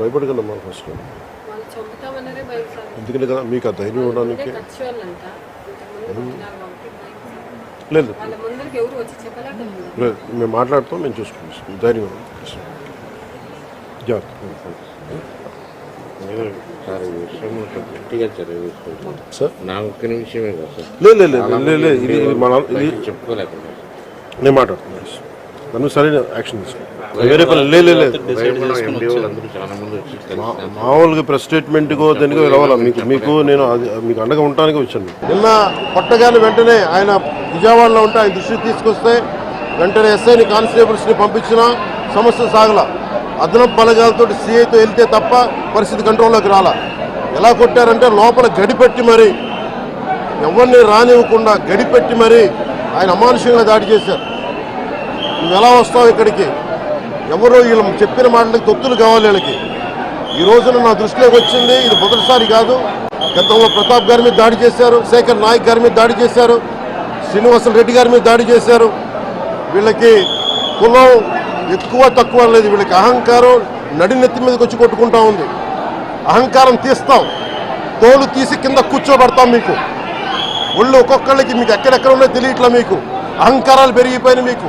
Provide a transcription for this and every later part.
భయపడగలమ్మా first. ఎందుకంటే కదా మీకు ఆ ధైర్యం సార్. లేదు. లేదు మేము మాట్లాడుతాం మేము చూసుకుంటాం. ధైర్యం నేను మాట్లాడుతున్నాను దాన్ని సరైన యాక్షన్ తీసుకుంటాం వేరే పని లేదు లేదు మామూలుగా ప్రెస్ స్టేట్మెంట్కో దేనికో రావాలా? మీకు మీకు నేను అది మీకు అండగా ఉండటానికి వచ్చాను. నిన్న పట్టగానే వెంటనే ఆయన విజయవాడలో ఉంటే ఆయన దృష్టికి తీసుకొస్తే వెంటనే ఎస్ఐని కానిస్టేబుల్స్ని పంపించిన సమస్య సాగల. అదనపు బలగాలతో సీఐతో వెళ్తే తప్ప పరిస్థితి కంట్రోల్లోకి రాలా. ఎలా కొట్టారంటే లోపల గడిపెట్టి మరి ఎవరిని రానివ్వకుండా గడిపెట్టి మరి ఆయన అమానుషంగా దాడి చేశారు. నువ్వు ఎలా వస్తావు ఇక్కడికి? ఎవరో వీళ్ళు చెప్పిన మాటలకి తొత్తులు కావాలి వీళ్ళకి. ఈ రోజున నా దృష్టిలోకి వచ్చింది ఇది మొదటిసారి కాదు. గతంలో ప్రతాప్ గారి మీద దాడి చేశారు శేఖర్ నాయక్ గారి మీద దాడి చేశారు శ్రీనివాసులు రెడ్డి గారి మీద దాడి చేశారు. వీళ్ళకి కులం ఎక్కువ తక్కువ లేదు. వీళ్ళకి అహంకారం నడినెత్తి మీదకి వచ్చి కొట్టుకుంటా ఉంది. అహంకారం తీస్తాం. తోలు తీసి కింద కూర్చోబెడతాం మీకు. ఒళ్ళు ఒక్కొక్కళ్ళకి మీకు ఎక్కడెక్కడ ఉన్నాయో తెలియట్లా మీకు. అహంకారాలు పెరిగిపోయినాయి మీకు.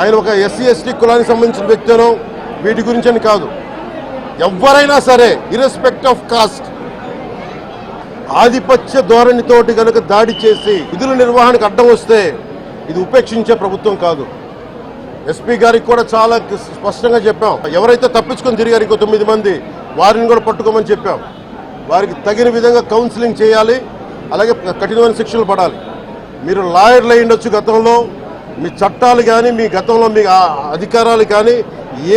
ఆయన ఒక ఎస్సీ ఎస్టీ కులానికి సంబంధించిన వ్యక్తినో వీటి గురించి అని కాదు. ఎవరైనా సరే ఇరెస్పెక్ట్ ఆఫ్ కాస్ట్ ఆధిపత్య ధోరణితోటి కనుక దాడి చేసి విధుల నిర్వహణకు అడ్డం వస్తే ఇది ఉపేక్షించే ప్రభుత్వం కాదు. ఎస్పీ గారికి కూడా చాలా స్పష్టంగా చెప్పాం. ఎవరైతే తప్పించుకొని తిరిగారు ఇంకో తొమ్మిది మంది వారిని కూడా పట్టుకోమని చెప్పాం. వారికి తగిన విధంగా కౌన్సిలింగ్ చేయాలి అలాగే కఠినమైన శిక్షలు పడాలి. మీరు లాయర్లు అయ్యుండొచ్చు ఉండొచ్చు గతంలో మీ చట్టాలు కానీ మీ గతంలో మీ అధికారాలు కానీ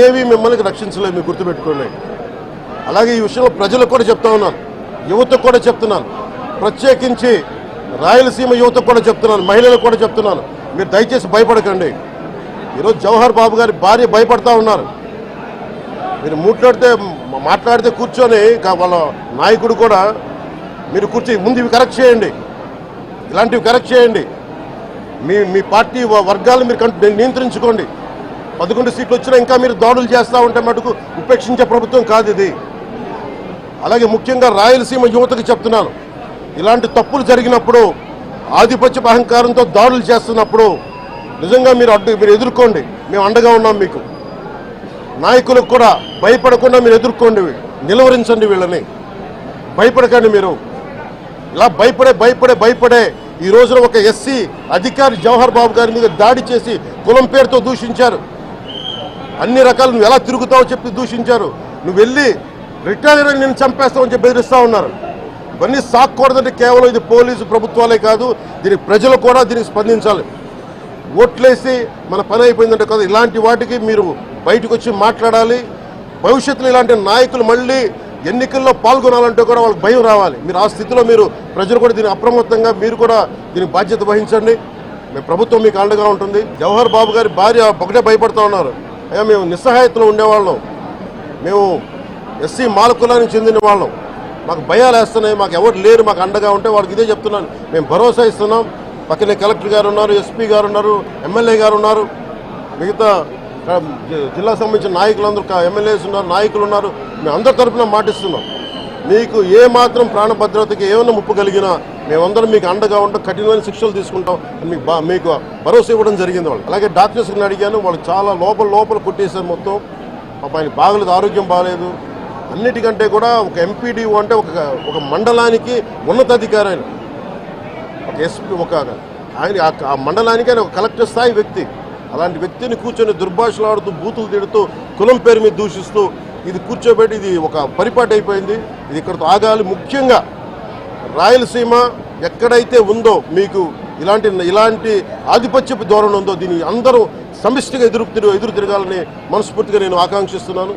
ఏవి మిమ్మల్ని రక్షించలేవు మీరు గుర్తుపెట్టుకోండి. అలాగే ఈ విషయంలో ప్రజలకు కూడా చెప్తా ఉన్నాను. యువతకు కూడా చెప్తున్నాను. ప్రత్యేకించి రాయలసీమ యువతకు కూడా చెప్తున్నాను. మహిళలకు కూడా చెప్తున్నాను. మీరు దయచేసి భయపడకండి. ఈరోజు జవహర్ బాబు గారి భార్య భయపడతా ఉన్నారు. మీరు మాట్లాడితే మాట్లాడితే కూర్చొని వాళ్ళ నాయకుడు కూడా మీరు కూర్చొని ముందు ఇవి కరెక్ట్ చేయండి. ఇలాంటివి కరెక్ట్ చేయండి. మీ మీ పార్టీ వర్గాలు మీరు నియంత్రించుకోండి. పదకొండు సీట్లు వచ్చినా ఇంకా మీరు దాడులు చేస్తూ ఉంటే మటుకు ఉపేక్షించే ప్రభుత్వం కాదు ఇది. అలాగే ముఖ్యంగా రాయలసీమ యువతకు చెప్తున్నాను. ఇలాంటి తప్పులు జరిగినప్పుడు ఆధిపత్య అహంకారంతో దాడులు చేస్తున్నప్పుడు నిజంగా మీరు అడ్డు మీరు ఎదుర్కోండి. మేము అండగా ఉన్నాం మీకు. నాయకులకు కూడా భయపడకుండా మీరు ఎదుర్కోండి నిలువరించండి వీళ్ళని. భయపడకండి మీరు. ఇలా భయపడే భయపడే భయపడే ఈ రోజున ఒక ఎస్సీ అధికారి జవహర్ బాబు గారి మీద దాడి చేసి కులం పేరుతో దూషించారు. అన్ని రకాలు నువ్వు ఎలా తిరుగుతావో చెప్పి దూషించారు. నువ్వు వెళ్ళి రిటైర్ అని నేను చంపేస్తామని చెప్పి బెదిరిస్తా ఉన్నారు. ఇవన్నీ సాక్కూడదంటే కేవలం ఇది పోలీసు ప్రభుత్వాలే కాదు దీనికి ప్రజలు కూడా దీనికి స్పందించాలి. ఓట్లేసి మన పని అయిపోయిందంటే కదా ఇలాంటి వాటికి మీరు బయటకు వచ్చి మాట్లాడాలి. భవిష్యత్తులో ఇలాంటి నాయకులు మళ్ళీ ఎన్నికల్లో పాల్గొనాలంటే కూడా వాళ్ళకి భయం రావాలి. మీరు ఆ స్థితిలో మీరు ప్రజలు కూడా దీని అప్రమత్తంగా మీరు కూడా దీనికి బాధ్యత వహించండి. మేము ప్రభుత్వం మీకు అండగా ఉంటుంది. జవహర్ బాబు గారి భార్య ఒకటే భయపడుతూ ఉన్నారు. అయ్యా మేము నిస్సహాయతలో ఉండేవాళ్ళం. మేము ఎస్సీ మాలకులానికి చెందిన వాళ్ళం. మాకు భయాలు వేస్తున్నాయి. మాకు ఎవరు లేరు. మాకు అండగా ఉంటే వాళ్ళకి ఇదే చెప్తున్నాను. మేము భరోసా ఇస్తున్నాం. పక్కనే కలెక్టర్ గారు ఉన్నారు ఎస్పీ గారు ఉన్నారు ఎమ్మెల్యే గారు ఉన్నారు. మిగతా జిల్లాకు జిల్లా సంబంధించిన నాయకులందరూ ఎమ్మెల్యేస్ ఉన్నారు నాయకులు ఉన్నారు. మేము అందరి తరఫున మాటిస్తున్నాం. మీకు ఏ మాత్రం ప్రాణ భద్రతకి ఏమైనా ముప్పు కలిగినా మేమందరం మీకు అండగా ఉంటాం కఠినమైన శిక్షలు తీసుకుంటాం మీకు బా మీకు భరోసా ఇవ్వడం జరిగింది వాళ్ళు అలాగే డాక్టర్స్ని అడిగాను వాళ్ళు చాలా లోపల లోపల కొట్టేశారు మొత్తం. పాప ఆయన బాగలేదు ఆరోగ్యం బాగాలేదు. అన్నిటికంటే కూడా ఒక ఎంపీడీఓ అంటే ఒక ఒక మండలానికి ఉన్నతాధికారి ఆయన ఒక ఎస్పీ ఒక ఆయన ఆ- ఆ మండలానికి ఆయన ఒక కలెక్టర్ స్థాయి వ్యక్తి. అలాంటి వ్యక్తిని కూర్చొని దుర్భాషలాడుతూ బూతులు తిడుతూ కులం పేరు మీద దూషిస్తూ ఇది కూర్చోబెట్టి ఇది ఒక పరిపాటి అయిపోయింది. ఇది ఇక్కడతో ఆగాలి. ముఖ్యంగా రాయలసీమ ఎక్కడైతే ఉందో మీకు ఇలాంటి ఇలాంటి ఆధిపత్యపు ధోరణి ఉందో దీన్ని అందరూ సమిష్టిగా ఎదురు ఎదురు తిరగాలని మనస్ఫూర్తిగా నేను ఆకాంక్షిస్తున్నాను.